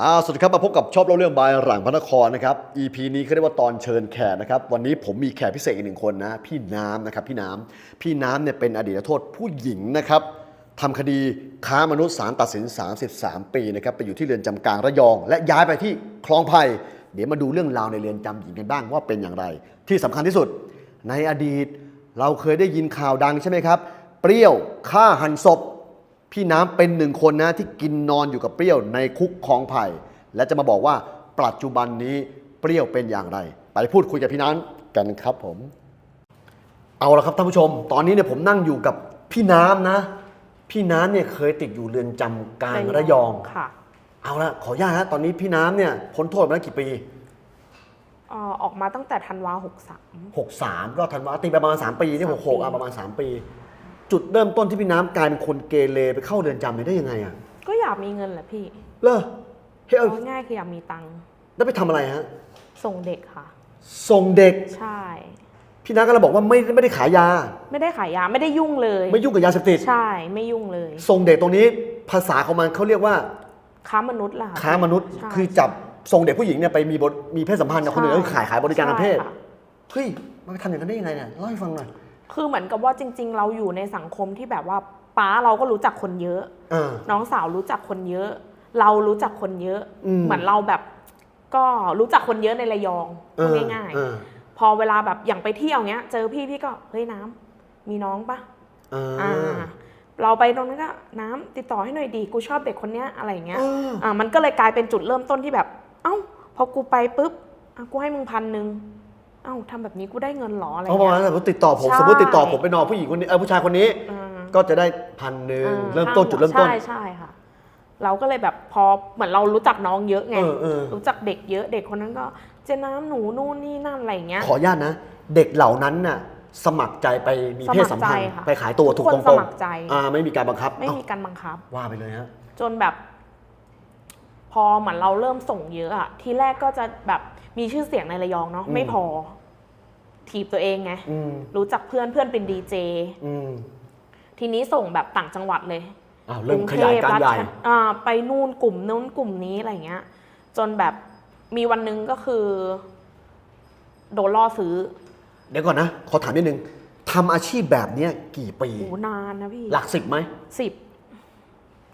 อาสวัสดีครับมาพบกับชอบเล่าเรื่องบายหลังพระนครนะครับ EP นี้เขาเรียกว่าตอนเชิญแขกนะครับวันนี้ผมมีแขกพิเศษอีกหนึ่งคนนะพี่น้ำนะครับพี่น้ำพี่น้ำเนี่ยเป็นอดีตนักโทษผู้หญิงนะครับทำคดีค้ามนุษย์ศาลตัดสิน 33 ปีนะครับไปอยู่ที่เรือนจำกลางระยอง และย้ายไปที่คลองไผ่เดี๋ยวมาดูเรื่องราวในเรือนจำหญิงกันบ้างว่าเป็นอย่างไร ที่สำคัญที่สุด ในอดีตเราเคยได้ยินข่าวดังใช่ไหมครับ เปรี้ยวฆ่าหันศพ พี่น้ำเป็นหนึ่งคนนะที่กินนอนอยู่กับเปรี้ยวในคุกคลองไผ่และจะมาบอกว่าปัจจุบันนี้เปรี้ยวเป็นอย่างไร ไปพูดคุยกับพี่น้ำกันครับผม เอาละครับท่านผู้ชม ตอนนี้เนี่ยผมนั่งอยู่กับพี่น้ำนะ พี่น้ำเนี่ยเคยติดอยู่เรือนจำกลางระยองค่ะ เอาละขออนุญาตนะตอนนี้พี่น้ำเนี่ยพ้นโทษมาแล้วกี่ปีเอ่อออกมาตั้งแต่ธันวาหกสาม63ก็ธันวาตีไปประมาณ3ปีนี่สาม66ปีอะประมาณ3ปี จุดเริ่มต้นที่พี่น้ำกลายเป็นคนเกเรไปเข้าเรือนจำเนี่ยได้ยังไงอะก็อยากมีเงินแหละพี่เลอเฮ้ยเอาเอาง่ายๆคืออยากมีตังค์แล้วไปทำอะไรฮะ ส่งเด็กค่ะ ส่งเด็ก ใช่ พี่น้าก็เลยบอกว่าไม่ไม่ได้ขายยา ไม่ได้ขายยาไม่ได้ยุ่งเลยไม่ยุ่งกับยาเสพติด ใช่ไม่ยุ่งเลยส่งเด็กตรงนี้ภาษาของมันเขาเรียกว่าค้ามนุษย์ล่ะ ค้ามนุษย์ ใช่ คือจับส่งเด็กผู้หญิงเนี่ยไปมีบทมีเพศสัมพันธ์กับคนอื่นใช่แล้วขายขายบริการทางเพศ ใช่ค่ะ เฮ้ย มันไปทำอย่างนั้นได้ยังไงเนี่ยเล่าให้ฟังหน่อย คือเหมือนกับว่าจริง ๆ เราอยู่ในสังคมที่แบบว่าป้าเราก็รู้จักคนเยอะอ่าน้องสาวรู้จักคนเยอะ เรารู้จักคนเยอะ อืม เหมือนเราแบบก็รู้จักคนเยอะในระยองพูดง่าย เออๆ พอเวลาแบบอย่างไปเที่ยวเงี้ย เจอพี่พี่ก็เฮ้ยน้ำมีน้องปะเอออ่า เราไปตรงนั้นก็น้ำติดต่อให้หน่อยดีกูชอบเด็กคนเนี้ยอะไรอย่างเงี้ย เออ อ่อ่ามันก็เลยกลายเป็นจุดเริ่มต้นที่แบบ เอ้า พอกูไปปุ๊บอะกูให้มึงพันหนึ่ง เอ้าทำแบบนี้กูได้เงินเหรออะไรเพราะว่าเงี้ยสมมติติดต่อผมใช่ สมมติติดต่อผมไปนอนผู้หญิงคนนี้เออผู้ชายคนนี้อ่าก็จะได้พันหนึ่งอ่าเริ่มต้นจุดเริ่มต้น ใช่ใช่ค่ะ เราก็เลยแบบพอเหมือนเรารู้จักน้องเยอะไง เออเออ รู้จักเด็กเยอะเด็กคนนั้นก็เจน้ำหนูนู่นนี่นั่นอะไรอย่างเงี้ย ขออนุญาตนะ เด็กเหล่านั้นน่ะ สมัครใจไปมีเพศสัมพันธ์ สมัครใจค่ะไปขายตัวถูกทุตกรคนงสมัครใจ ๆอ่าไม่มีการบังคับไม่เอ้ามีการบังคับว่าไปเลยฮะ จนแบบ พอเหมือนเราเริ่มส่งเยอะอะทีแรกก็จะแบบ มีชื่อเสียงในระยองเนาะอืมไม่พอถีบตัวเองไงอืมรู้จักเพื่อนเพื่อนเป็นดีเจอืมทีนี้ส่งแบบต่างจังหวัดเลยอ้าวเริ่มขยายการใหญ่ชอ่าไปนู่นกลุ่มนู้นกลุ่มนี้อะไรเงี้ย จนแบบมีวันหนึงก็คือ โดนล่อซื้อ เดี๋ยวก่อนนะ ขอถามนิดนึงทำอาชีพแบบเนี้ยกี่ปีโหนานนะพี่ หลักสิบไหมสิบ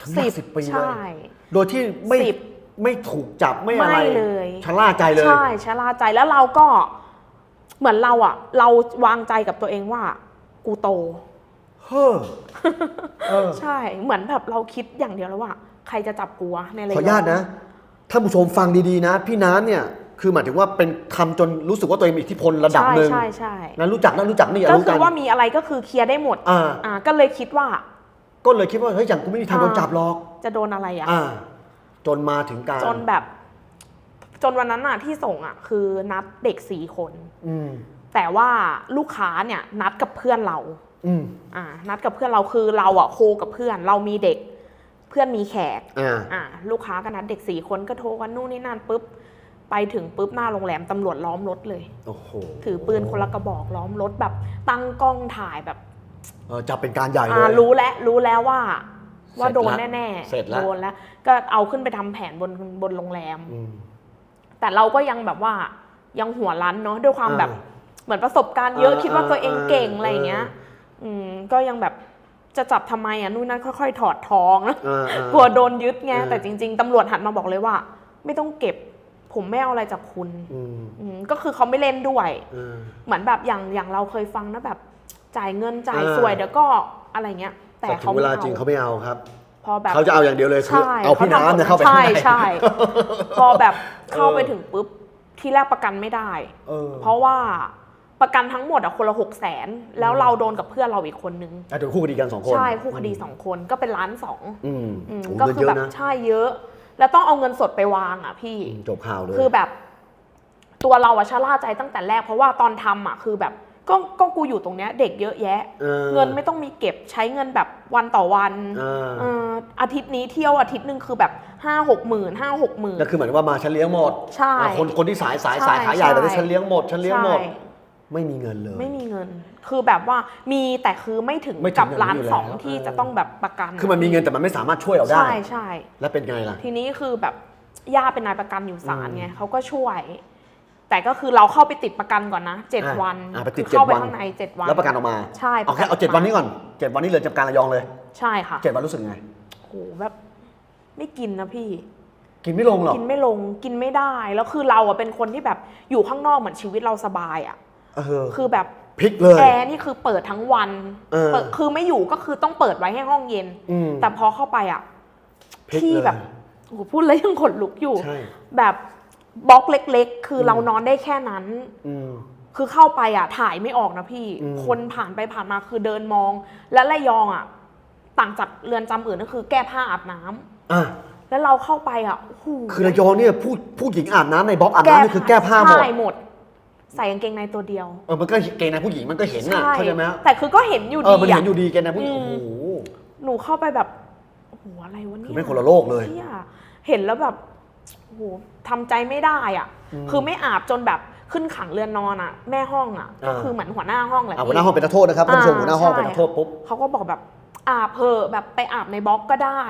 ถึงหลักสิบปีเลใช่ยโดยที่ไม่สิบ ไม่ถูกจับไม่อะไรไม่เลยชะล่าใจเลย ใช่ชะล่าใจแล้วเราก็เหมือนเราอะเราวางใจกับตัวเองว่า กูโตเฮ้อเออใช่เหมือนแบบเราคิดอย่างเดียวแล้วว่า ใครจะจับกูวะในระขออนุญาตนะท่านผู้ชมฟังดีๆนะ พี่น้ำเนี่ยคือหมายถึงว่าเป็นทำจนรู้สึกว่าตัวเองมีอิทธิพลระดับใช่หนึ่งใช่ใช่นะรู้จักนั่นรู้จักนี่ก็รู้คืกัอนว่ามีอะไรก็คือเคลียร์ได้หมดอ่าอ่าก็เลยคิดว่า ก็เลยคิดว่าเฮ้ยอย่างกูไม่มีทางโดนจับหรอก จะโดนอะไรอะอ่า จนมาถึงการจนแบบ จนวันนั้นอะที่ส่งอะคือนัดเด็กสี่คน อืม แต่ว่าลูกค้าเนี่ยนัดกับเพื่อนเรา อืม อ่า นัดกับเพื่อนเราคือเราอะโคกับเพื่อน เรามีเด็ก เพื่อนมีแขกอ่า อ่าลูกค้าก็นัดเด็กสี่คนก็โทรกันนู่นนี่นั่นปุ๊บไปถึงปุ๊บหน้าโรงแรมตำรวจล้อมรถเลย โอ้โหถือปืนคนละกระบอกล้อมรถแบบตั้งกล้องถ่ายแบบ เออจับเป็นการใหญ่เลอ่าย รู้แล้วรู้แล้วว่า ว่าเสร็จโดนละแน่เสร็จละโดนแล้ว ก็เอาขึ้นไปทำแผนบนบนโรงแรมอืมแต่เราก็ยังแบบว่ายังหัวรั้นเนาะด้วยความแบบอ่าเหมือนประสบการณ์เยอะอ่าคิดว่าตัวเองเก่งอ่าอะไรอย่างเงี้ย อืมก็ยังแบบจะจับทำไมอะนู่นนั่นค่อยๆ ถอดทองนะอ่าอ่ากลัวโดนยึดไงอ่าแต่จริง ๆตำรวจหันมาบอกเลยว่า ไม่ต้องเก็บ ผมไม่เอาอะไรจากคุณอืมอืมก็คือเขาไม่เล่นด้วยอ่าเหมือนแบบอย่างอย่างเราเคยฟังนะแบบ จ่ายเงินจ่ายอ่าสวยเดี๋ยวก็อะไรเงี้ย แต่แต่ถึเขางเวไม่ลาเอาจริงเขาไม่เอาครับพอแบบเขาจะเอาอย่างเดียวเลยคือใช่เอาพี่น้ำเนี่ยเข้าไปใช่ข้างในใช่พอแบบเข้าไปถึงปุ๊บที่แรกประกันไม่ได้เออเพราะว่าประกันทั้งหมดอะคนละหกแสนแล้วเราโดนกับเพื่อนเราอีกคนนึงอะเดี๋ยวคู่คดีกันสองคนใช่คู่คดีสองคนก็เป็นล้านสองอืมอืมโอ้ก็เงินคือเยแบอะบนะใช่เยอะ แล้วต้องเอาเงินสดไปวางอะพี่อืมจบข่าวเลยคือแบบ ตัวเราอะชะล่าใจตั้งแต่แรกเพราะว่าตอนทำอะคือแบบ ก็ก็กูอยู่ตรงเนี้ยเด็กเยอะแยะออ เงินไม่ต้องมีเก็บใช้เงินแบบวันต่อวันเออเอออาทิตย์นี้เที่ยวอาทิตย์หนึ่งคือแบบห้าหกหมื่นห้าหกหมื่น ก็คือเหมือนว่ามาฉันเลี้ยงหมดใช่อะคนคนที่สายสายใช่สายขาใหญ่แบบนี้ใช่ฉันเลี้ยงหมดฉันเลี้ยงหมด ใช่ ไม่มีเงินเลย ไม่มีเงิน คือแบบว่ามีแต่คือไม่ถึงไม่ถึงกับอย่างล้านนี้อยู่สองแล้วที่เออ จะต้องแบบประกันคือมันมีเงินแต่มันไม่สามารถช่วยเราได้ ใช่ใช่ แล้วเป็นไงล่ะ ทีนี้คือแบบย่าเป็นนายประกันอยู่ศาลอืมไงเขาก็ช่วย แต่ก็คือเราเข้าไปติดประกันก่อนนะเจ็ดอะวันอะไปติดคือเข้าไปเจ็ดวัน ข้างในเจ็ดวัน แล้วประกันออกมาใช่เอาแค่เอาเจ็ดวันนี้ก่อนเจ็ดวันนี้เลยจำการระยองเลยใช่ค่ะเจ็ดวันรู้สึกไงโหแบบไม่กินนะพี่ กินไม่ลงหรอก กินไม่ลงกินไม่ได้แล้วคือเราอะเป็นคนที่แบบอยู่ข้างนอกเหมือนชีวิตเราสบายอะเออคือแบบพลิกเลย แอร์นี่คือเปิดทั้งวันเออเปิดคือไม่อยู่ก็คือต้องเปิดไว้ให้ห้องเย็น อืมแต่พอเข้าไปอะพลิกที่เลย แบบโอ้โหพูดแล้วยังขนลุกอยู่ ใช่ แบบ บล็อกเล็ก ๆ คืออมเรานอนได้แค่นั้น อืม คือเข้าไปอะถ่ายไม่ออกนะพี่ อืม คนผ่านไปผ่านมาคือเดินมอง และระยองอะ ต่างจากเรือนจำอื่นก็คือแก้ผ้าอาบน้ำอะแล้วเราเข้าไปอะโอ้โหคือระยองเนี่ยผู้ผู้หญิงอาบน้ำในบล็อกอาบน้ำนี่คือแก้ผ้าหมด ใช่หมด ใส่กางเกงในตัวเดียวเออ มันก็เกงในผู้หญิงมันก็เห็นน่ะ เข้าใจไหมแต่คือก็เห็นอยู่เออดีมันอะเห็นอยู่ดีเกงในผู้หญิงอืมโอ้โห หนูเข้าไปแบบโอ้โหอะไรวะเนี่ยคือไม่คนละโลกเลย ชี่เห็นแล้วแบบโอ้โหทำใจไม่ได้อะอืมคือไม่อาบจนแบบขึ้นขังเรือนนอนอะ แม่ห้องอะ ก็อ่าคือเหมือนหัวหน้าห้องแหละอะพี่หัวหน้าห้องเป็นนักโทษนะครับท่านผู้ชมหัวหน้าห้องเป็นนักโทษปุ๊บเขาก็บอกแบบอาบเพอะแบบไปอาบในบล็อกก็ได้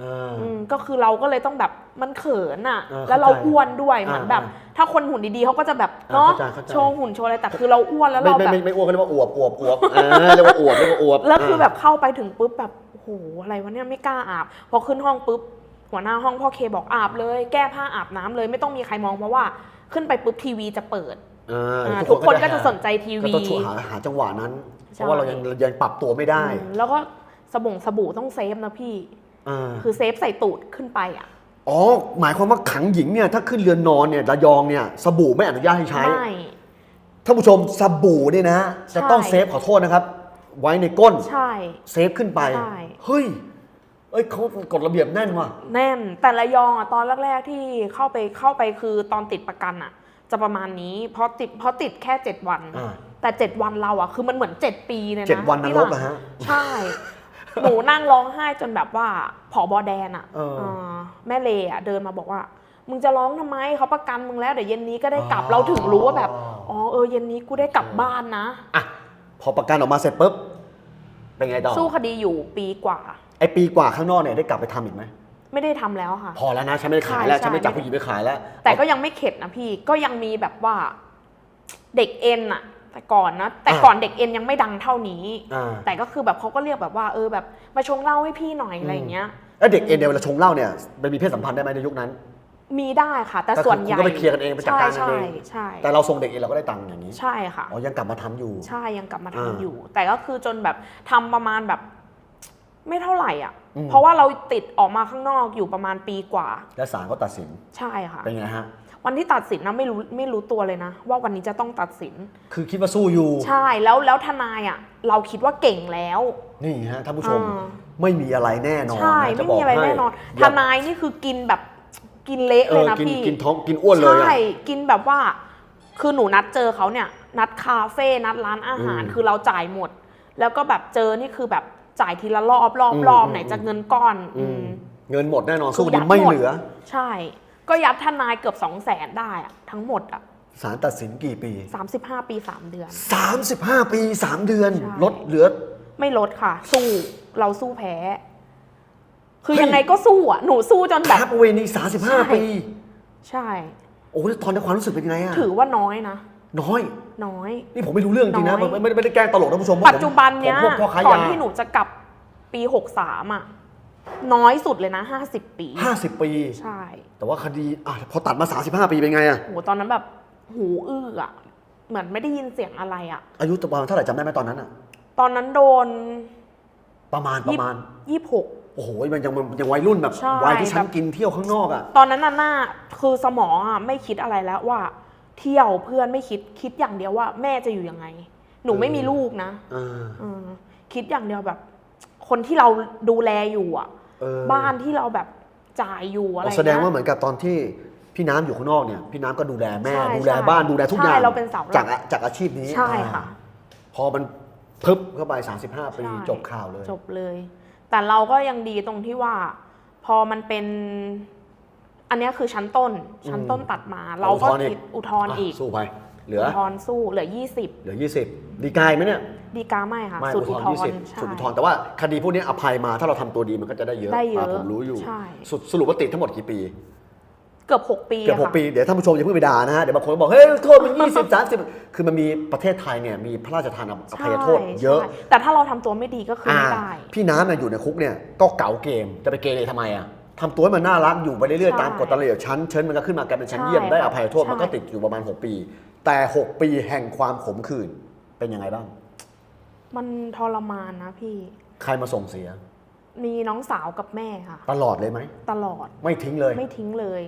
อ่าอืมก็คือเราก็เลยต้องแบบมันเขินอะเออแล้วเราเข้าใจอ้วนด้วยเหมือนแบบอ่าถ้าคนหุ่นดีๆเขาก็จะแบบอ่าเนาะเข้าใจเข้าใจโชว์หุ่นโชว์อะไรแต่คือเราอ้วนแล้วไม่เราไม่แบบไม่ไม่อ้วกก็เรียกว่าอวบอวบอวบเออเรียกว่าอวบเรียกว่าอวบแล้วคือแบบเข้าไปถึงปุ๊บแบบโอ้โหอะไรวะเนี่ยไม่กล้าอาบพอขึ้นห้องปุ๊บ หัวหน้าห้องพ่อเคบอกอาบเลย แก้ผ้าอาบน้ำเลยไม่ต้องมีใครมองเพราะว่าขึ้นไปปุ๊บทีวีจะเปิดอ่าอ่าทุกคนก็จะสนใจทีก็วีต้องช่วยหาหาจังหวะนั้น เพใช่ราะว่าเรายังยังปรับตัวไม่ได้อืมแล้วก็สบงสบู่ต้องเซฟนะพี่อ่าคือเซฟใส่ตูดขึ้นไปอะอ๋อหมายความว่าขังหญิงเนี่ยถ้าขึ้นเรือนนอนเนี่ยระยองเนี่ยสบู่ไม่อนุญาตให้ใช้ไม่ท่านผู้ชมสบู่เนี่ยนะจะต้องใช่เซฟขอโทษนะครับ ไว้ในก้นใช่เซฟขึ้นไปใช่เฮ้ยเอ้ยเขากฎระเบียบแน่นว่ะ แน่นแต่ระยองอะตอนแรกๆที่เข้าไปเข้าไปคือตอนติดประกันอะ จะประมาณนี้เพราะติดเพราะติดแค่เจ็ดวัน อ่า แต่เจ็ดวันเราอะคือมันเหมือนเจ็ดปีเลยนะเจ็ดวันนพี่รหกงอะฮะ ใช่ หนูนั่งร้องไห้จนแบบว่าผอบอแดนอะเออเออแม่เลอะเดินมาบอกว่า มึงจะร้องทำไมเขาประกันมึงแล้วเดี๋ยวเย็นนี้ก็ได้กลับอ๋อ เราถึงรู้ว่าแบบอ๋อเออเย็นนี้กูได้กลับบ้านนะ อะพอประกันออกมาเสร็จปุ๊บเป็นไงต่อสู้คดีอยู่ปีกว่า ไอปีกว่าข้างนอกเนี่ยได้กลับไปทำอีกไหมไม่ได้ทำแล้วค่ะ พอแล้วนะฉันไม่ได้ขายแล้วใช่ ฉันไม่จับใช่ผู้หญิงไปขายแล้วแต่ก็ยังไม่เข็ดนะพี่ก็ยังมีแบบว่าเด็กเอ็นอะแต่ก่อนนะแต่ก่อนเด็กเอ็นยังไม่ดังเท่านี้ อ่าแต่ก็คือแบบเขาก็เรียกแบบว่าเออแบบมาชงเหล้าให้พี่หน่อยอะไรอย่างเงี้ย แล้วเด็กเอ็นเนี่ยเวลาชงเหล้าเนี่ยไปมีเพศสัมพันธ์ได้ไหมในยุคนั้น มีได้ค่ะ แต่ก็คือส่วนใหญ่คุณก็ไปเคลียร์กันเองไปจัดการกันใช่เอง ใช่แต่เราส่งเด็กเอ็นเราก็ได้ตังค์อย่างนี้ใช่ค่ะ อ๋อยังกลับมาทำอยู่ ใช่ยังกลับมาอ่า ทำอยู่ แต่ก็คือจนแบบทำประมาณแบบ ไม่เท่าไหร่อะ อืม เพราะว่าเราติดออกมาข้างนอกอยู่ประมาณปีกว่า และศาลก็ตัดสินใช่ค่ะ เป็นไงฮะ วันที่ตัดสินนะไม่รู้ไม่รู้ตัวเลยนะ ว่าวันนี้จะต้องตัดสิน คือคิดว่าสู้อยู่ ใช่แล้วแล้วทนายอะเราคิดว่าเก่งแล้ว นี่ฮะท่านผู้ชมอ่า ไม่มีอะไรแน่นอนใช่นะจะไม่บกมีอะไรให้แน่นอนทอย่นายนี่คือกินแบบกินเละเอเลยอนะกินพี่กินท้องกินอ้วนเลยอะ ใช่กินแบบว่า คือหนูนัดเจอเขาเนี่ย นัดคาเฟ่นัดร้านอาหาร อืม คือเราจ่ายหมด แล้วก็แบบเจอนี่คือแบบ จ่ายทีละรอบรอบอืมรอบอืมไหนจะเงินก้อนอือืมมเงินหมดแน่นอนคือสู้คดียัดไม่หมดเหลือ ใช่ ก็ยัดทนายเกือบสองแสนได้อะทั้งหมดอะศาลตัดสินกี่ปีสามสิบห้าปีสามเดือน 35 ปี 3 เดือนใช่ลดเหลือ ไม่ลดค่ะ สู้เราสู้แพ้ คือเฮ้ยยังไงก็สู้อะหนูสู้จนแบบครับเวนีใช่35ปี ใช่ โอ้แล้วตอนนี้ความรู้สึกเป็นยังไงอะถือว่าน้อยนะ น้อย น้อย นี่ผมไม่รู้เรื่องจริงนะน้อย ไม่ไม่ไม่ได้แกล้งตลกท่านผู้ชมเพราะปัจจุบันเนี้ยผมพวกพ่อค้าก่อนยาที่หนูจะกลับปีหกสามอะน้อยสุดเลยนะห้าสิบปี50ปี ใช่แต่ว่าคดีอะพอตัดมา35ปีเป็นไงอะโหตอนนั้นแบบหูอื้ออะ เหมือนไม่ได้ยินเสียงอะไรอะ อายุประมาณเท่าไหร่จำได้ไหมตอนนั้นอะตอนนั้นโดนประมาณประมาณ ยี่หก โอ้โหมันยังยังวัยรุ่นแบบใช่วัยที่ฉันแบบ กินเที่ยวข้างนอกอะ ตอนนั้นน่ะหน้าคือสมองอะไม่คิดอะไรแล้วว่า เที่ยวเพื่อนไม่คิดคิดอย่างเดียวว่า แม่จะอยู่ยังไง หนูไม่มีลูกนะเออเออคิดอย่างเดียวแบบ คนที่เราดูแลอยู่อะเออบ้านที่เราแบบจ่ายอยู่อะไรอ๋อแสดงว่าเงี้ยเหมือนกับตอนที่พี่น้ำอยู่ข้างนอกเนี่ยพี่น้ำก็ดูแลแม่ใช่ดูแลใช่บ้านดูแลทุกอย่างใช่เราเป็นเสาหลักจากจากอาชีพนี้ใช่ค่ะอ่าพอมันพึบเข้าไป 35 ปีใช่จบข่าวเลย จบเลย แต่เราก็ยังดีตรงที่ว่า พอมันเป็น อันเนี้ยคือชั้นต้น ชั้นต้นตัดมา เราก็อุทธรณ์อีกคิดอุทธรณ์อีกะสู้ไปเหลืออุทธรณ์สู้เหลือเหลือ 20 ดีกายไหมเนี่ย20ดีกาไม่ค่ะไม่สุดอุอุททธธรณ์รยี่สิบณ์ใช่สุดอุทธรณ์แต่ว่าคดีพวกนี้อภัยมาถ้าเราทำตัวดีมันก็จะได้เยอะได้เยอะาผมรู้อยู่ใช่สุดสรุปว่าติดทั้งหมดกี่ปี เกือบหกปีเกือบอะหกค่ะปี เดี๋ยวท่านผู้ชมอย่าเพิ่งไปด่านะฮะเดี๋ยวบางคนก็บอกเฮ้ยโทษมันยี่สิบสามสิบคือมันมีประเทศไทยเนี่ยมีพระราชทานอภัยโทษใช่เยอะใช่แต่ถ้าเราทำตัวไม่ดีก็คือไม่ได้อ่าพี่น้ำเนี่ยอยู่ในคุกเนี่ยก็เก๋าเกมจะไปเกเรทำไมอะ ทำตัวให้มันน่ารักอยู่ไปเรื่อยใช่ๆตามกฎตามระเบียบชั้นเชิญมันก็ขึ้นมากลายเป็นชั้นใช่เยี่ยมได้ค่ะอภัยโทษมันก็ใช่ ติดอยู่ประมาณ 6 ปี แต่ 6 ปีแห่งความขมขื่นเป็นยังไงบ้างมันทรมานนะพี่ ใครมาส่งเสีย มีน้องสาวกับแม่ค่ะ ตลอดเลยไหมตลอดไม่ทิ้งเลย ไม่ทิ้งเลย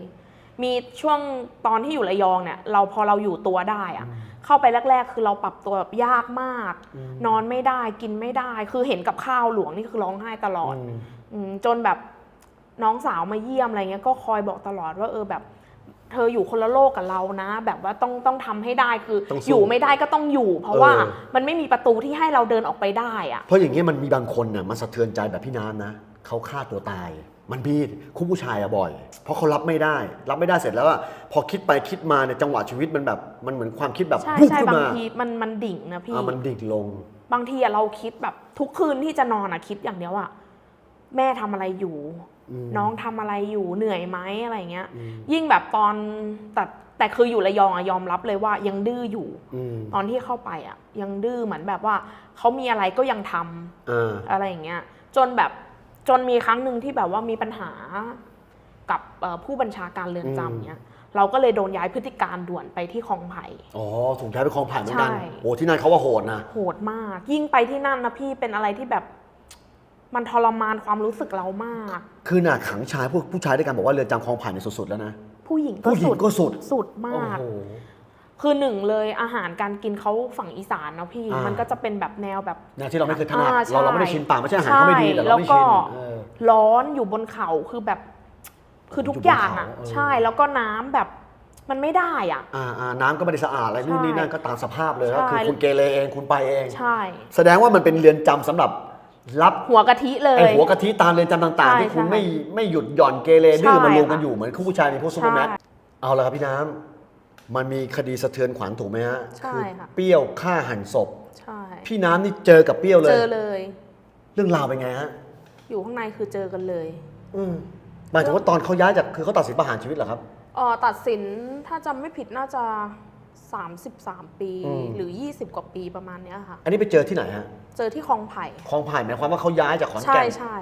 มีช่วงตอนที่อยู่ระยองเนี่ย เราพอเราอยู่ตัวได้อะเข้าไปแรก ๆ คือเราปรับตัวแบบยากมากนอนไม่ได้กินไม่ได้ คือเห็นกับข้าวหลวงนี่คือร้องไห้ตลอด อืม อืมจนแบบ น้องสาวมาเยี่ยมอะไรเงี้ยก็คอยบอกตลอดว่าเออแบบ เธออยู่คนละโลกกับเรานะ แบบว่าต้องต้องทำให้ได้คือต้องสู้อยู่ไม่ได้ก็ต้องอยู่ เพราะว่าเออ มันไม่มีประตูที่ให้เราเดินออกไปได้อะเพราะอย่างนี้ยมันมีบางคนเนี่ยมันสะเทือนใจแบบพี่น้ำนะเขาฆ่าตัวตาย มันมีคู่ผู้ชายอะบ่อย เพราะเขารับไม่ได้ รับไม่ได้เสร็จแล้วอะพอคิดไปคิดมาเนี่ยจังหวะชีวิตมันแบบมันเหมือนความคิดแบบใช่ปุ๊บใช่ขึ้นบางมาทีมันมันดิ่งนะพี่ อะมันดิ่งลง บางทีอะเราคิดแบบทุกคืนที่จะนอนอะคิดอย่างเดียวอะแม่ทำอะไรอยู่อืม น้องทำอะไรอยู่เหนื่อยไหมอะไรเงี้ยอืมยิ่งแบบตอนแต่แต่คืออยู่ระยองอะยอมรับเลยว่ายังดื้ออยู่อืมตอนที่เข้าไปอะยังดื้อเหมือนแบบว่าเขามีอะไรก็ยังทำอ่าอะไรอย่างเงี้ย จนแบบจนมีครั้งหนึ่งที่แบบว่ามีปัญหากับเอ่อผู้บัญชาการเรือนจำเนี้ยเราก็เลยโดนย้ายพฤติการด่วนไปที่คลองไผ่ อ๋อถูกใช้ไปคลองผ่านเหมือนกันใช่โอ้ที่นั่นเขาว่าโหดนะ โหดมาก ยิ่งไปที่นั่นนะพี่เป็นอะไรที่แบบ มันทรมานความรู้สึกเรามาก คือน่ะขังชายพวกผู้ชายด้วยกันบอกว่าเรือนจำคลองผ่านในยสุดๆแล้วนะ ผู้หญิงผู้หญิงก็สุด สุดโอ้มาก โห คือหนึ่งเลยอาหารการกินเขาฝั่งอีสานเนาะพี่ อ่ามั มันก็จะเป็นแบบแนวแบบแนวที่เราไม่เคยถนัดอ่าเราเราไม่ได้ชินปากไม่ใช่อาหารเขาไม่ดีแต่เราไม่แล้วก็ชินเออ ร้อนอยู่บนเขาคือแบบ คือทุกอย่างอะ อยู่บนเขาเออ ใช่แล้วก็น้ำแบบมันไม่ได้อะ อ่าอ่าน้ำก็ไม่ได้สะอาดอะไรนู่นนี่นั่นก็ตามสภาพเลยใช่ก็คือคุณเกเรเองคุณไปเอง ใช่ แสดงว่ามันเป็นเรือนจำสำหรับ รับหัวกะทิเลไอยหัวกะทิตามเรือนจำต่างใช่ๆที่คุณใช่ไม่ไม่หยุดหย่อนเกเรดื้อใช่มารวมกันค่ะอยู่เหมือนคู่ผู้ชายในพวกซูเปอร์แมนใช่เอาละครับพี่น้ำมันมีคดีสะเทือนขวัญถูกไหมฮะใช่คือค่ะเปรี้ยวฆ่าหันศพใช่พี่น้ำนี่เจอกับเปรี้ยวเลเจยอเลย เรื่องราวเป็นไงฮะอยู่ข้างในคือเจอกันเลย อืมหมายถึงว่าตอนเขาย้ายจากคือเขาตัดสินประหารชีวิตเหรอครับเออตัดสินถ้าจำไม่ผิดน่าจะ 33 ปี อืม หรือ 20 กว่าปีประมาณเนี้ยค่ะ อันนี้ไปเจอที่ไหนฮะเจอที่คลองไผ่ คลองไผ่หมายความว่าเขาย้ายจากขอนใช่แก่นใช่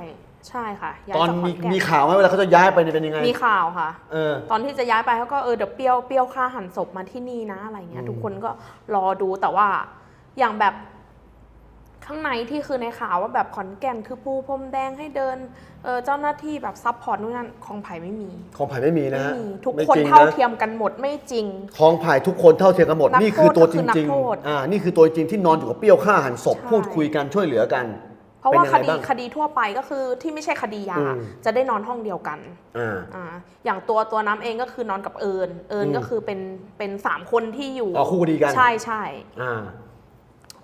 ใช่ค่ะย้ายตอนจากขมีแก่มีข่าวไหมเวลาเขาจะย้ายไปเนี่ยเป็นยังไงมีข่าวค่ะ เออ ตอนที่จะย้ายไปเขาก็เออเดี๋ยวเปรี้ยวเปรี้ยวค่าหันศพมาที่นี่นะอะไรเงี้ย อืม ทุกคนก็รอดูแต่ว่าอย่างแบบ ข้างในที่คือในข่าวว่าแบบขอนแก่นคือปูพรมแดงให้เดินเออเจ้าหน้าที่แบบซัพพอร์ตนู่นนั่นคลองไผ่ไม่มีคลองไผ่ไม่มีนะไม่ฮะมีทุกไม่คนจริงเท่านะเทียมกันหมดไม่จริงคลองไผ่ทุกคนเท่าเทียมกันหมดนักนี่คือตัวจโทษก็คือนัริงกโทษๆอ่านี่คือตัวจริงที่นอนอยู่กับเปรี้ยวฆ่าหันศพใช่พูดคุยกันช่วยเหลือกัน เพราะว่าเป็นคยังไงดีบ้างคดีทั่วไปก็คือที่ไม่ใช่คดียาอืมจะได้นอนห้องเดียวกันอ่าอ่าอย่างตัวตัวน้ำเองก็คือนอนกับเอิญเอิญอืมก็คือเป็นเป็นสามคนที่อยู่อ๋อคู่คดีกันใช่ใช่อ่า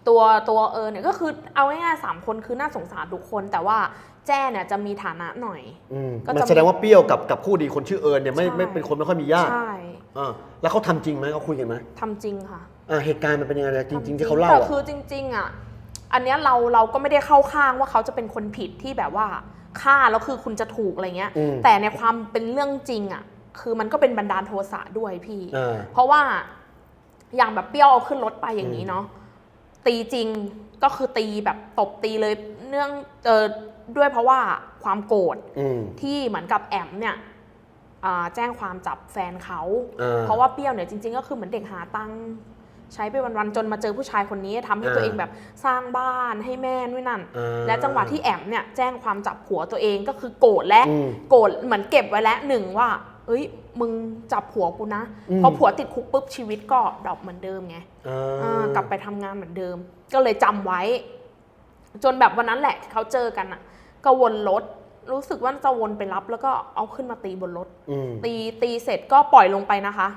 ตัวตัวเอิญเนี่ยก็คือเอาง่ายๆสามคนคือน่าสงสารทุกคน แต่ว่าแจ้เนี่ยจะมีฐานะหน่อย อืมก็มันจะแสดงว่าเปรี้ยวกับกับคู่ดีคนชื่อเอิญเนี่ยไม่ใช่ ไม่เป็นคนไม่ค่อยมีญาติใช่อ่าแล้วเขาทำจริงไหมเขาคุยกันไหมทำจริงค่ะ อ่าเหตุการณ์มันเป็นยังไงนะจริง ๆ ที่เขาแต่เล่าอะ คือจริง ๆอะอันเนี้ยเราเราก็ไม่ได้เข้าข้างว่าเขาจะเป็นคนผิดที่แบบว่าฆ่าแล้วคือคุณจะถูกอะไรเงี้ย อืม แต่ในความเป็นเรื่องจริงอะคือมันก็เป็นบันดาลโทสะด้วยพี่ อ่า เพราะว่าอย่างแบบเปรี้ยวเอาขึ้นรถไปอย่างนี้เนาะ ตีจริงก็คือตีแบบตบตีเลยเนื่องเออด้วยเพราะว่าความโกรธอืม ที่เหมือนกับแอมเนี่ยอ่าแจ้งความจับแฟนเขา อ่าเพราะว่าเปรี้ยวเนี่ยจริงๆ ก็คือเหมือนเด็กหาตังค์ใช้ไปวันๆจนมาเจอผู้ชายคนนี้ทำให้อ่า ตัวเองแบบสร้างบ้านให้แม่นู่นนั่น อ่า และจังหวะที่แอมเนี่ยแจ้งความจับผัวตัวเองก็คือโกรธและอืม โกรธเหมือนเก็บไว้แล้วหนึ่งว่า เอ้ยมึงจับผัวกูนะอืมพอผัวติดคุกปุ๊บชีวิตก็ดรอปเหมือนเดิมไงอ่าอ่ากลับไปทำงานเหมือนเดิม ก็เลยจำไว้ จนแบบวันนั้นแหละที่เขาเจอกันอะก็วนรถรู้สึกว่าจะวนไปรับ แล้วก็เอาขึ้นมาตีบนรถอืมตีตีเสร็จก็ปล่อยลงไปนะคะ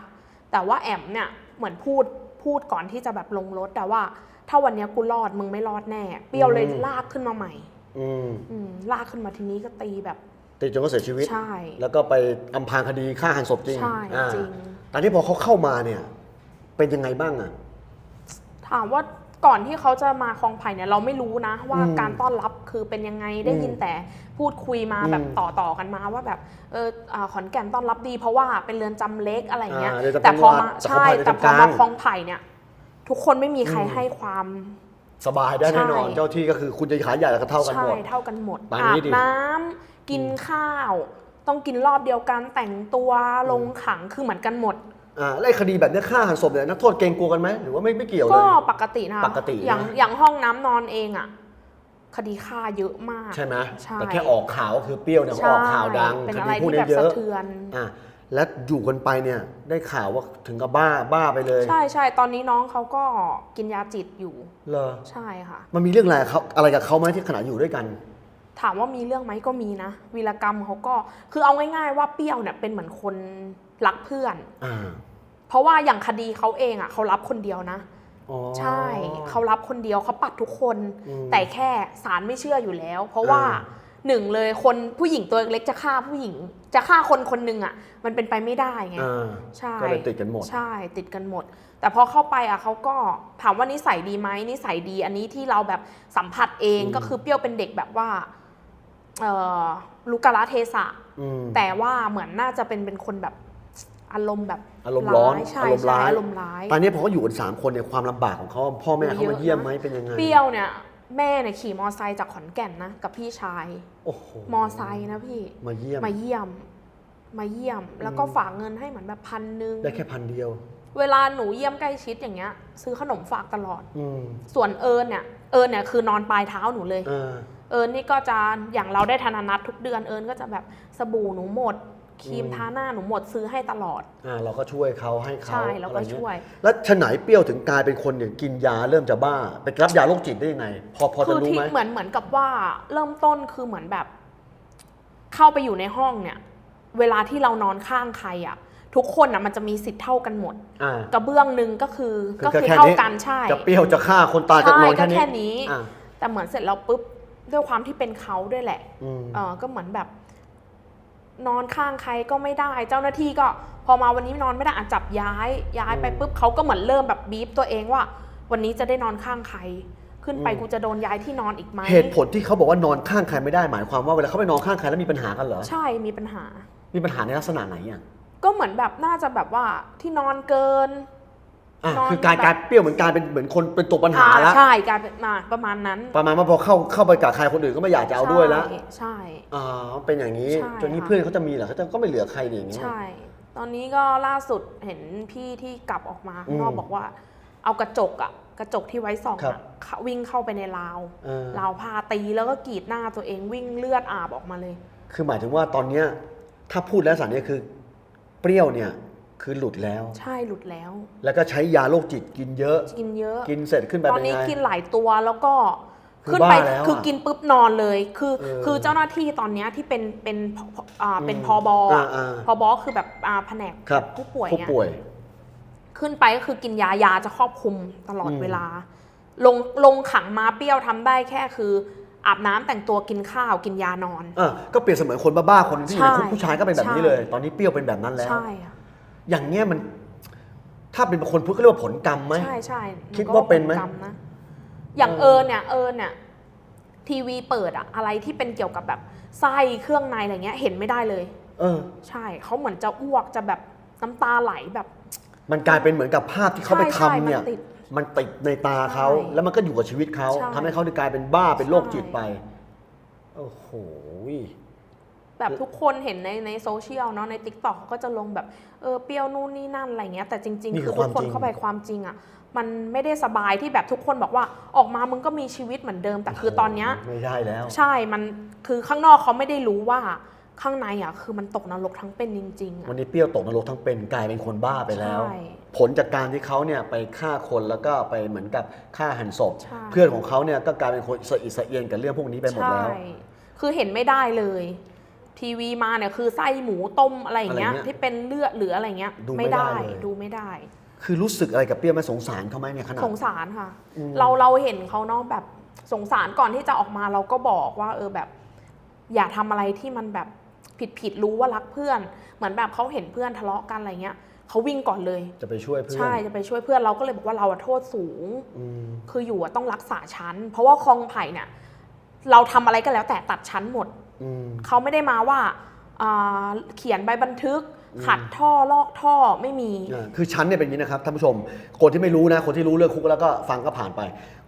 แต่ว่าแอมเนี่ยเหมือนพูดพูดก่อนที่จะแบบลงรถแต่ว่า ถ้าวันเนี้ยกูรอดมึงไม่รอดแน่ เปรี้ยวเลยอืมลากขึ้นมาใหม่อืมอืมลากขึ้นมาทีนี้ก็ตีแบบ ติดจนเขาเสียชีวิต ใช่ แล้วก็ไปอำพรางคดีฆ่าหันศพจริงใช่อ่าจริง ตอนที่พอเขาเข้ามาเนี่ย เป็นยังไงบ้างอะ ถามว่าก่อนที่เขาจะมาคลองไผ่เนี่ยเราไม่รู้นะว่าอืมการต้อนรับคือเป็นยังไงได้ยินอืมแต่พูดคุยมาอืม แบบต่อต่อๆกันมาว่าแบบเอออ่าขอนแก่นต้อนรับดี เพราะว่าเป็นเรือนจำเล็กอะไรเงี้ยอ่าเรือนจำแต่พอมาจังหวัดใช่แต่แต่คลองไผ่พอมาคลองไผ่เนี่ย ทุกคนไม่มีใครอืม ให้ความ สบายได้แน่นอน ใช่ เจ้าที่ก็คือคุณจะขายใหญ่แล้วก็เท่ากันหใช่มด เท่ากันหมดปานอานี้บดิ น้ำ กินข้าว ต้องกินรอบเดียวกันแต่งตัวลงขังคือเหมือนกันหมดอ่าแล้วไอ้คดีแบบเนี้ยฆ่าหันศพเนี่ยนักโทษเกรงกลัวกันไหมหรือว่าไม่ไม่เกี่ยวเลก็ยปกตินะปกตินะอย่างอย่างห้องน้ำนอนเองอะคดีฆ่าเยอะมากใช่ไหมใช่แต่แค่ออกข่าวก็คือเปรี้ยวเนี่ยเขาใช่ออกข่าวดังเป็นคอะไรดีพวกที่นี้แบบเยสะอะเทือนอะและอยู่กันไปเนี่ยได้ข่าวว่าถึงกับบ้าบ้าไปเลย ใช่ใช่ตอนนี้น้องเขาก็กินยาจิตอยู่เหรอใช่ค่ะ มันมีเรื่องอะไรเขาอะไรกับเขาไหมที่ขณะอยู่ด้วยกัน ถามว่ามีเรื่องไหมก็มีนะ วีรกรรมเขาก็คือเอาง่ายๆว่าเปรี้ยวเนี่ยเป็นเหมือนคนรักเพื่อนอ่าเพราะว่าอย่างคดีเขาเองอะเขารับคนเดียวนะอ๋อ ใช่เขารับคนเดียวเขาปัดทุกคน อืมแต่แค่ศาลไม่เชื่ออยู่แล้ว เพราะว่าอ่า หนึ่งเลยคนผู้หญิงตัวเล็กจะฆ่าผู้หญิง จะฆ่าคนคนหนึ่งอะ มันเป็นไปไม่ได้ไง อ่าใช่ ก็เลยติดกันหมด ใช่ติดกันหมด แต่พอเข้าไปอะเขาก็ถามว่านิสัยดีไหมนิสัยดีอันนี้ที่เราแบบสัมผัสเองอืม ก็คือเปรี้ยวเป็นเด็กแบบว่าเอ่อ ลูกาลเทศะอืมแต่ว่าเหมือนน่าจะเป็นเป็นคนแบบอารมณ์แบบอารมณ์ร้อนยใช่อารมณ์ใช่ร้ายอารมณ์ร้ายตอนนี้พอเขาอยู่กันสามคนเนี่ยความลำบากของเขาพ่อแม่เขาเยมาอะเยี่ยมนะไหมเป็นยังไงเปรี้ยวเนี่ยแม่เนี่ยขี่มอไซค์จากขอนแก่นนะกับพี่ชายโอ้โหมอไซค์นะพี่มาเยี่ยมมาเยี่ยม มาเยี่ยม แล้วก็ฝากเงินให้เหมือนแบบพันหนึ่งได้แค่พันเดียว เวลาหนูเยี่ยมใกล้ชิดอย่างเงี้ย ซื้อขนมฝากตลอดอืมส่วนเอิญเนี่ยเอิญเนี่ยคือนอนปลายเท้าหนูเลยอ่า เอิญนี่ก็จะอย่างเราได้ธนานัดทุกเดือนเอิญก็จะแบบสบู่หนูหมดครีมอืมทาหน้าหนูหมดซื้อให้ตลอดอ่าเราก็ช่วยเขาให้เขาใช่เราก็อะไรงี้ช่วย แล้วฉะไหนเปรี้ยวถึงกลายเป็นคนเนี่ยกินยาเริ่มจะบ้า ไปรับยาโรคจิตได้ยังไง พอพอจะคือรู้ที่ไหมเหมือนเหมือนกับว่าเริ่มต้นคือเหมือนแบบ เข้าไปอยู่ในห้องเนี่ย เวลาที่เรานอนข้างใครอะทุกคนอะมันจะมีสิทธิ์เท่ากันหมดอ่ากระเบื้องหนึ่งก็คือคือก็คือแค่เท่านี้กันใช่จะเปรี้ยวจะฆ่าคนตายจะใช่นอนก็แค่นี้แค่นี้อ่าแต่เหมือนเสร็จแล้วปุ๊บ ด้วยความที่เป็นเขาด้วยแหละอืมเออก็เหมือนแบบ นอนข้างใครก็ไม่ได้ เจ้าหน้าที่ก็ พอมาวันนี้นอนไม่ได้อะจับย้าย ย้ายไปอืมปุ๊บเขาก็เหมือนเริ่มแบบบีบตัวเองว่า วันนี้จะได้นอนข้างใคร ขึ้นไปอืมกูจะโดนย้ายที่นอนอีกไหมเหตุผลที่เขาบอกว่านอนข้างใครไม่ได้หมายความว่าเวลาเขาไปนอนข้างใครแล้วมีปัญหากันเหรอใช่มีปัญหา มีปัญหาในลักษณะไหนอะก็เหมือนแบบน่าจะแบบว่าที่นอนเกิน อะนอนคือการแบบกลายเปรี้ยวเหมือนกลายเป็นเหมือนคนเป็นตัวปัญหาอ่าแล้วใช่กลารเป็นมาประมาณนั้นประมาณว่าพอเข้าเข้าไปกับใครคนอื่นก็ไม่อยากจะเอาด้วยแล้วใช่ใช่ อ่าเป็นอย่างนี้ใช่จนนี้ค่ะ เพื่อนเขาจะมีเหรอเขาจะก็ไม่เหลือใครดิอย่างเงี้ยใช่ ตอนนี้ก็ล่าสุดเห็นพี่ที่กลับออกมาข้างนอกอืมบอกว่า เอากระจกอะกระจกที่ไว้ส่องครับ อะเข้าวิ่งเข้าไปในราวเออราวพาตีแล้วก็กรีดหน้าตัวเองวิ่งเลือดอาบออกมาเลย คือหมายถึงว่าตอนเนี้ยถ้าพูดแล้วสันเนี่ยคือ เปรี้ยวเนี่ย คือหลุดแล้ว ใช่หลุดแล้ว แล้วก็ใช้ยาโรคจิตกินเยอะ กินเยอะ กินเสร็จขึ้นไปตอนเป็นนี้ไงกินหลายตัวแล้วก็คือขึ้นไปบ้าแล้วอะคือกินปุ๊บนอนเลย คือเออคือเจ้าหน้าที่ตอนเนี้ยที่เป็นเป็นพอ่าเป็นอืมพอบอะอ่าๆพอบอคือแบบอ่าแผนกครับผู้ป่วยผู้เนี่ยป่วย ขึ้นไปก็คือกินยายาจะครอบคลุมตลอดอืมเวลา ลงลงขังมาเปรี้ยวทำได้แค่คืออาบน้ำแต่งตัวกินข้าวกินยานอนอะก็เปรียบเสมือนคนบ้าๆคนที่อยู่ในคุกใช่ผู้ชายก็เป็นแบบนี้ใช่เลย ตอนนี้เปรี้ยวเป็นแบบนั้นแล้วใช่ อะอย่างเงี้ยมัน ถ้าเป็นคนพุทธก็เรียกว่าผลกรรมไหม ใช่ใช่คิดว่าเป็นไหมกรรนะอย่างเอเอิอญเนี่ยเอิญเนี่ยทีวีเปิดอะอะไรที่เป็นเกี่ยวกับแบบไส้เครื่องในอะไรเงี้ยเห็นไม่ได้เลย เออ ใช่เขาเหมือนจะอ้วกจะแบบน้ำตาไหลแบบ มันกลายเป็นเหมือนกับภาพที่เขาไปใช่ทำเนี่ยใช่มันติดมันติดในตาเขาใช่แล้วมันก็อยู่กับชีวิตเขาใช่ทำให้เขากลายเป็นบ้าเป็นโรคใช่จิตไปโอ้โห แบบทุกคนเห็นในในโซเชียลเนาะในติ๊กต็อกเขาก็จะลงแบบเออเปรี้ยวนู่นนี่นั่นอะไรเงี้ยแต่จริงนี่ๆคืคืออทุกคนความจริงเข้าไปความจริงอะมันไม่ได้สบายที่แบบทุกคนบอกว่าออกมามึงก็มีชีวิตเหมือนเดิม แต่คือตอนเนี้ยไม่ได้แล้ว ใช่มันคือข้างนอกเขาไม่ได้รู้ว่าข้างในอะคือมันตกนรกทั้งเป็นจริงๆอะวันนี้เปรี้ยวตกนรกทั้งเป็นกลายเป็นคนบ้าไปแล้วใช่ผลจากการที่เขาเนี่ยไปฆ่าคนแล้วก็ไปเหมือนกับฆ่าหันศพใช่เพื่อนของเขาเนี่ยก็กลายเป็นคนสะอิดสะเอียนกับเรื่องพวกนี้ไปหมดแล้วใช่คือเห็นไม่ได้เลย ทีวีมาเนี่ยคือไส้หมูต้มอะไรอย่างเงี้ย อะไรเงี้ยที่เป็นเลือดหรืออะไรเงี้ยดูไม่ได้เลย ดูไม่ได้ คือรู้สึกอะไรกับเปรี้ยวไหมสงสารเขาไหมเนี่ยขนาด สงสารค่ะ อืม เราเราเห็นเขาเนาะแบบสงสารก่อนที่จะออกมาเราก็บอกว่า เออแบบ อย่าทำอะไรที่มันแบบผิดผิดรู้ว่ารักเพื่อน เหมือนแบบเขาเห็นเพื่อนทะเลาะกันอะไรเงี้ยเขาวิ่งก่อนเลย จะไปช่วยเพื่อนใช่จะไปช่วยเพื่อนเราก็เลยบอกว่าเราอะโทษสูง อืมคืออยู่อะต้องรักษาชั้น เพราะว่าคลองไผ่เนี่ยเราทำอะไรก็แล้วแต่ตัดชั้นหมดอืม เขาไม่ได้มาว่าอ่าเขียนใบบันทึกขัดท่อลอกท่อไม่มีอ่าคือชั้นเนี่ยเป็นอย่างนี้นะครับท่านผู้ชม คนที่ไม่รู้นะ คนที่รู้เรื่องคุกแล้วก็ฟังก็ผ่านไป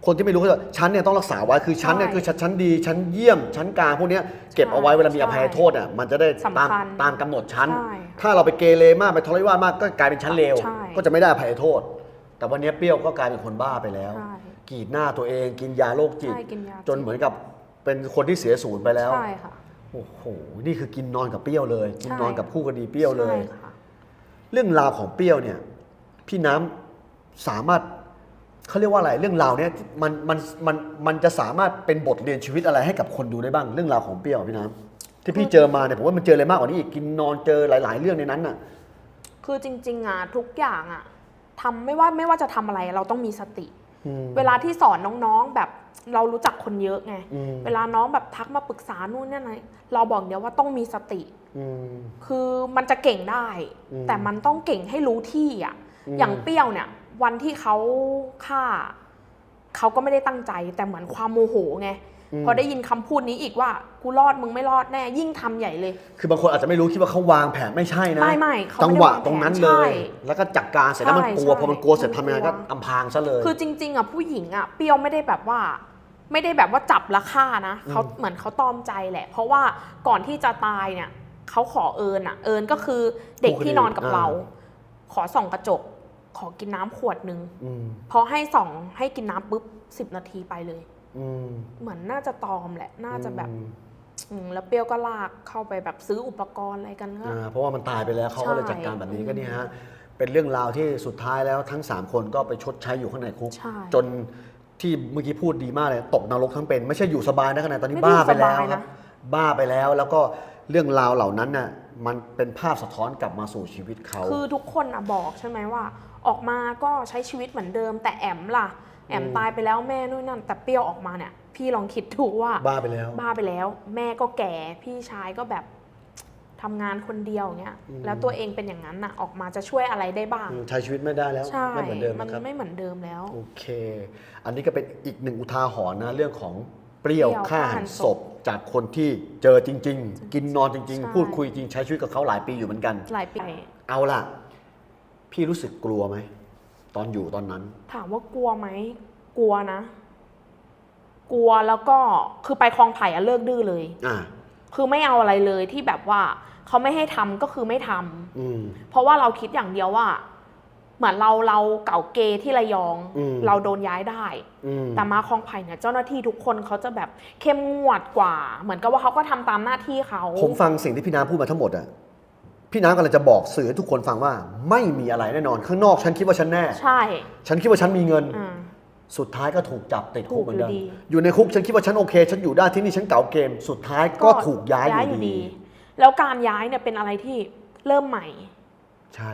คนที่ไม่รู้ก็จะชั้นเนี่ยต้องรักษาไว้คือชั้นเนี่ยใช่คือชั้นชั้นดีชั้นเยี่ยม ชั้นกลางพวกเนี้ยเก็บเอาไว้เวลามีอภัยโทษอะมันจะได้สำตามคัญตามกำหนดชั้นใช่ถ้าเราไปเกเรมากไปทรยศมากก็กลายเป็นชั้นเลวใช่ก็จะไม่ได้อภัยโทษ แต่วันนี้เปรี้ยวก็กลายเป็นคนบ้าไปแล้วใช่กรีดหน้าตัวเองกินยาโรคจิตใช่กินยาจนเหมือนกับ เป็นคนที่เสียศูนย์ไปแล้ว ใช่ค่ะ โอ้โห นี่คือกินนอนกับเปรี้ยวเลย กินนอนใช่กับคู่คดีเปรี้ยวเลย ใช่ค่ะ เรื่องราวของเปรี้ยวเนี่ย พี่น้ำสามารถเขาเรียกว่าอะไร เรื่องราวเนี่ยมันมันมันมันจะสามารถเป็นบทเรียนชีวิตอะไรให้กับคนดูได้บ้าง เรื่องราวของเปรี้ยวพี่น้ำที่พี่เจอมาเนี่ยผมว่ามันเจออะไรมากกว่านี้อีกกินนอนเจอหลาย ๆ เรื่องในนั้นน่ะ คือจริงๆอะทุกอย่างอะทำไม่ว่าไม่ว่าจะทำอะไรเราต้องมีสติอืม เวลาที่สอนน้องๆแบบเรารู้จักคนเยอะไงอืมเวลาน้องแบบทักมาปรึกษานู่นนี่นั่นเราบอกเดียวว่าต้องมีสติอืมคือมันจะเก่งได้อืมแต่มันต้องเก่งให้รู้ที่อะอืมอย่างเปรี้ยวเนี่ย วันที่เขาฆ่า เขาก็ไม่ได้ตั้งใจ แต่เหมือนความโมโหไง พอได้ยินคำพูดนี้อีกว่ากูรอดมึงไม่รอดแน่ยิ่งทำใหญ่เลย คือบางคนอาจจะไม่รู้คิดว่าเขาวางแผนไม่ใช่นะไม่ไม่เขาไม่ได้จังหวะวางแผนตรงนั้นเลใช่ยแล้วก็จัดการเสร็จแล้วมันใช่กลัวใช่พอมันกลัวเสร็จมันทำยังไงกลัก็วอำพรางซะเลย คือจริง ๆอะผู้หญิงอะเปรี้ยวไม่ได้แบบว่า ไม่ได้แบบว่าจับและฆ่านะเขาเหมือนเขาตอมใจแหละ เพราะว่าก่อนที่จะตายเนี่ยเขาขอเอิญอะ เอิญก็คือเด็กที่นอนกับเรา ขอส่องกระจก ขอกินน้ำขวดหนึ่งอืมพอให้ส่องให้กินน้ำปุ๊บสิบนาทีไปเลยอืม เหมือนน่าจะตอมแหละน่าจะแบบอืมอืมแล้วเปรี้ยวก็ลากเข้าไปแบบซื้ออุปกรณ์อะไรกันก็อ่าเพราะว่ามันตายไปแล้วเขาก็เลยใช่จัดการแบบนี้ก็เนี่ยฮะเป็นเรื่องราวที่สุดท้ายแล้วทั้ง 3 คนก็ไปชดใช้อยู่ข้างในคุกใช่จนที่เมื่อกี้พูดดีมากเลยตกนรกทั้งเป็น ไม่ใช่อยู่สบายนะขณะตอนนี้ไม่ได้บ้าไปแล้วอยู่สบายคนะรับบ้าไปแล้วแล้วก็เรื่องราวเหล่านั้นน่ะมันเป็นภาพสะท้อนกลับมาสู่ชีวิตเขา คือทุกคนอะบอกใช่ไหมว่า ออกมาก็ใช้ชีวิตเหมือนเดิมแต่แอมล่ะ แอมอืมตายไปแล้วแม่นู่นนั่น แต่เปรี้ยวออกมาเนี่ย พี่ลองคิดดูว่าบ้าไปแล้ว บ้าไปแล้ว แม่ก็แก่พี่ชายก็แบบทำงานคนเดียวเงี้ยอืมแล้วตัวเองเป็นอย่างนั้นน่ะออกมาจะช่วยอะไรได้บ้างอืมใช้ชีวิตไม่ได้แล้วใช่ไม่เหมือนเดิมมันนะครับไม่เหมือนเดิมแล้วโอเค อันนี้ก็เป็นอีกหนึ่งอุทาหรณ์นะเรื่องของเปรี้ยวเปรี้ยวฆ่าฆ่าหัหันนศศพพจากคนที่เจอจริง ๆ กินนอนจริงใช่ๆพูดคุยจริงใช้ชีวิตกับเขาหลายปีอยู่เหมือนกัน หลายปีเอาล่ะ พี่รู้สึกกลัวไหมต อนอยู่ตอนนั้น ถามว่ากลัวไหมกลัวนะ กลัวแล้วก็คือไปคลองไผ่อะเลิกดื้อเลยอ่าคือไม่เอาอะไรเลยที่แบบว่าเขาไม่ให้ทำก็คือไม่ทำอืมเพราะว่าเราคิดอย่างเดียวว่า เหมือนเราเราเก่าเกที่ระยองอืมเราโดนย้ายได้อืมแต่มาคลองไผ่เนี่ยเจ้าหน้าที่ทุกคนเขาจะแบบเข้มงวดกว่า เหมือนกับว่าเขาก็ทำตามหน้าที่เขาผมฟังสิ่งที่พี่น้ำพูดมาทั้งหมดอะ พี่น้ำกำลังจะบอกสื่อให้ทุกคนฟังว่า ไม่มีอะไรแน่นอน ข้างนอกฉันคิดว่าฉันแน่ ใช่ฉันคิดว่าฉันมีเงินอ่าสุดท้ายก็ถูกจับติดคุกเหมือนเดิมถูกอยู่ดี อยู่ในคุกฉันคิดว่าฉันโอเค ฉันอยู่ได้ที่นี่ฉันเก่าเกม สุดท้ายก็ถูกย้ายอยู่ดี แล้วการย้ายเนี่ยเป็นอะไรที่เริ่มใหม่ ใช่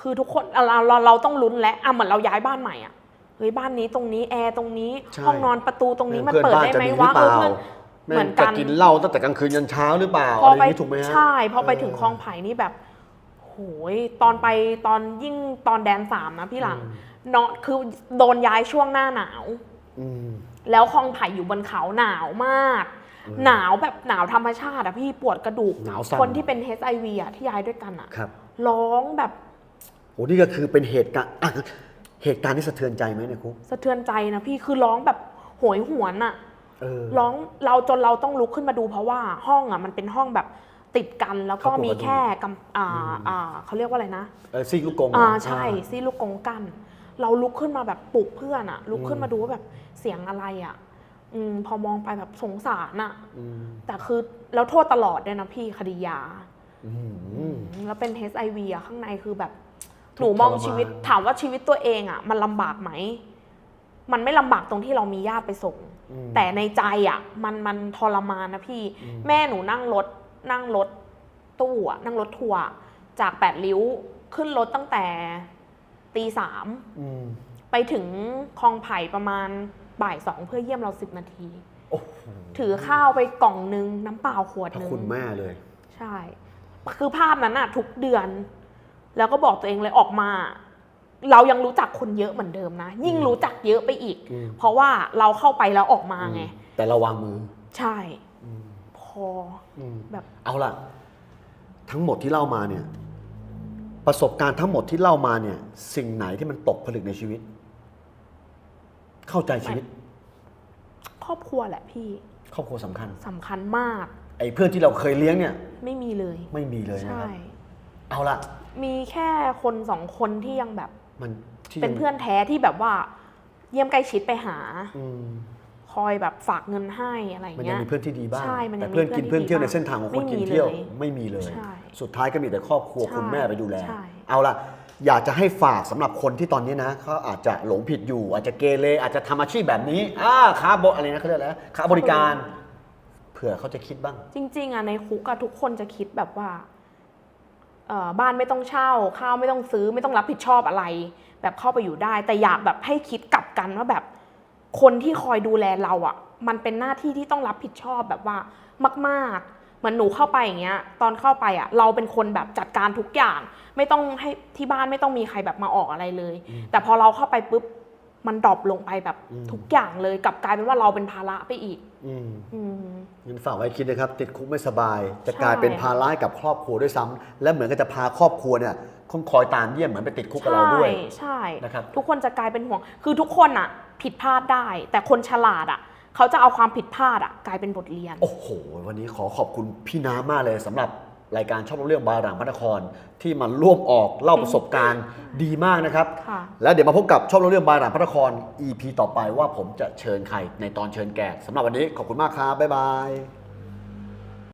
คือทุกคนเราเราเราต้องลุ้นและอะเหมือนเราย้ายบ้านใหม่อะเฮ้ยบ้านนี้ตรงนี้แอร์ตรงนี้ ใช่ห้องนอนประตูตรงนี้มันเพื่อนเปิดบ้านได้จะไหมดีหรืวะอเปเอล่าอเพื่อนแม่ เหมือนงกัจะนกินเหล้าตั้งแต่กลางคืนยันเช้าหรือเปล่าพออะไรอไปย่างนี้ถูกไหมฮะใช่พอไปถึงเออคลองไผ่นี่แบบโหยตอนไปตอนยิ่งตอนแดนสามนะพี่หลังอืมเนาะคือโดนย้ายช่วงหน้าหนาวอืมแล้วคลองไผ่อยู่บนเขาหนาวมากอืมหนาวแบบหนาวธรรมชาติอะพี่ปวดกระดูกหนาวสั่นคนที่เป็น HIV อะที่ย้ายด้วยกันอะครับร้องแบบโอ้นี่ก็คือเป็นเหตุการณ์อะเหตุการณ์ที่สะเทือนใจไหมในคุกสะเทือนใจนะพี่คือร้องแบบโหยหวนอะเออ ร้องเราจนเราต้องลุกขึ้นมาดูเพราะว่าห้องอะมันเป็นห้องแบบติดกันแล้วก็ครับผมมีแค่กำอ่าอ่าเขาเรียกว่าอะไรนะเออซีกลูกกงเหรอ่าใช่ซี่ลูกกงกั้นเราลุกขึ้นมาแบบปลุกเพื่อนอะลุกขึ้นมาดูว่าแบบเสียงอะไรอะอืมพอมองไปแบบสงสารอะอืมแต่คือแล้วโทษตลอดด้วยนะพี่คดียาอืมแล้วเป็น HIV อะข้างในคือแบบทุกข์หนูมองทรมานชีวิตถามว่าชีวิตตัวเองอะมันลำบากไหม มันไม่ลำบากตรงที่เรามีญาติไปส่งอืม แต่ในใจอะมันมันทรมานนะพี่อืมแม่หนูนั่งรถนั่งรถตู้อะนั่งรถทัวร์จากแปดริ้วขึ้นรถตั้งแต่ตีสามอืมไปถึงคลองไผ่ประมาณบ่ายสองเพื่อเยี่ยมเราสิบนาทีโอ้โหถือข้าวไปกล่องนึง น้ำเปล่าขวดพระนึงคุณแม่เลย ใช่ คือภาพนั้นอะทุกเดือน แล้วก็บอกตัวเองเลยออกมา เรายังรู้จักคนเยอะเหมือนเดิมนะ ยิ่งรู้จักเยอะไปอีก อืม เพราะว่าเราเข้าไปแล้วออกมาไง แต่เราวางมือใช่ อืมพออืม แบบ เอาล่ะ ทั้งหมดที่เล่ามาเนี่ย ประสบการณ์ทั้งหมดที่เล่ามาเนี่ย สิ่งไหนที่มันตกผลึกในชีวิต เข้าใจชีวิตครอบครัวแหละพี่ครอบครัวสำคัญ สำคัญมากไอ้เพื่อนที่เราเคยเลี้ยงเนี่ย ไม่มีเลย ไม่มีเลยนะใช่ ครับ เอาล่ะ มีแค่คนสองคนที่ยังแบบ มันที่เป็นยังเพื่อนแท้ที่แบบว่า เยี่ยมใกล้ชิดไปหาอืมคอยแบบฝากเงินให้อะไรมันยัเงี้งย มีเพื่อนที่ดีบ้างใช่มันยังแต่เพื่อนมีกินเพื่เพื่ออนนที่เที่ยวในดีเส้นทางของคนไม่กินมีเที่ยวเลยไม่มีเลย ใช่สุดท้ายก็มีแต่ครอบครัวใช่คุณแม่ไปดูแล ใช่ เอาล่ะ อยากจะให้ฝากสำหรับคนที่ตอนนี้นะเขาอาจจะหลงผิดอยู่ อาจจะเกเรอาจจะทำอาชีพแบบนี้อ่าค้าบอะไรนะเขาเรียกอะไรนะค้าบริการ เผื่อเขาจะคิดบ้าง จริงๆอะในคุกอะทุกคนจะคิดแบบว่าเอ่อ บ้านไม่ต้องเช่า ข้าวไม่ต้องซื้อไม่ต้องรับผิดชอบอะไร แบบเข้าไปอยู่ได้ แต่อยากแบบให้คิดกลับกันว่าแบบคนที่คอยดูแลเราอะมันเป็นหน้าที่ที่ต้องรับผิดชอบแบบว่ามาก ๆ เหมือนหนูเข้าไปอย่างเงี้ย ตอนเข้าไปอะเราเป็นคนแบบจัดการทุกอย่าง ไม่ต้องให้ที่บ้านไม่ต้องมีใครแบบมาออกอะไรเลย แต่พอเราเข้าไปปุ๊บมันดรอปลงไปแบบอืมทุกอย่างเลยกลับกลายเป็นว่าเราเป็นภาระไปอีก อืมอืม งั้นฝากไว้คิดนะครับ ติดคุกไม่สบาย จะใช่กลายเป็นภาระให้กับครอบครัวด้วยซ้ำและเหมือนกับจะพาครอบครัวเนี่ยคงคอยตามเยี่ยมเหมือนไปติดคุกกับเราด้วย ใช่ใช่ นะครับ ทุกคนจะกลายเป็นห่วง คือทุกคนอะผิดพลาดได้ แต่คนฉลาดอะเขาจะเอาความผิดพลาดอะกลายเป็นบทเรียน โอ้โห วันนี้ขอขอบคุณพี่น้ำมากเลยสำหรับ รายการชอบเรื่องบายหลังพระนครที่มาร่วมออกเล่าประสบการณ์ดีมากนะครับ ค่ะ แล้วเดี๋ยวมาพบกับชอบเรื่องบายหลังพระนคร EP ต่อไปว่าผมจะเชิญใครในตอนเชิญแกกสำหรับวันนี้ขอบคุณมากครับบ๊ายบาย